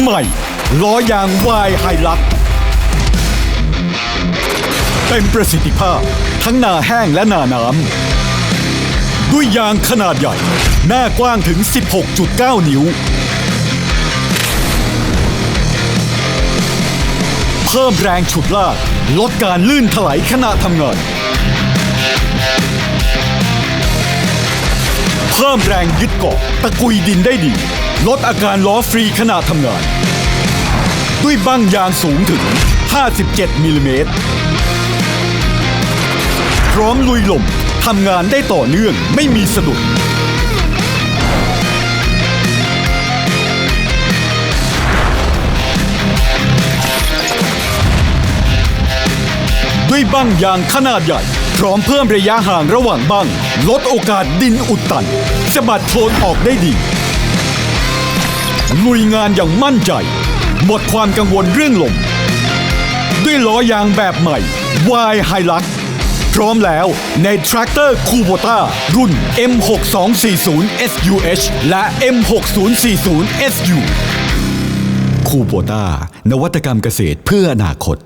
ใหม่ล้อยางวายไฮลักเต็มประสิทธิภาพ ทั้งหนาแห้งและหนาน้ำด้วยยางขนาดใหญ่ หน้ากว้างถึง 16.9 นิ้ว เพิ่มแรงฉุดลากลดการลื่นถลายขณะทำงานเพิ่มแรงยึดเกาะตะกุยดินได้ดี ลดอาการล้อฟรีขณะทำงาน ด้วยบั้งยางสูงถึง 57 มิลลิเมตร พร้อมลุยลมทำงานได้ต่อเนื่องไม่มีสะดุด ด้วยบั้งยางขนาดใหญ่ พร้อมเพิ่มระยะห่างระหว่างบั้งลดโอกาสดินอุดตันสะบัดโคลนออกได้ดี ลุยงานอย่างมั่นใจ หมดความกังวลเรื่องลม ด้วยล้อยางแบบใหม่ Y h i l u x พร้อมแล้วในแทรกเตอร์คูโบต้ารุ่น M6240 SUH และ M6040 SU คูโบต้านวัตกรรมเกษตรเพื่ออนาคต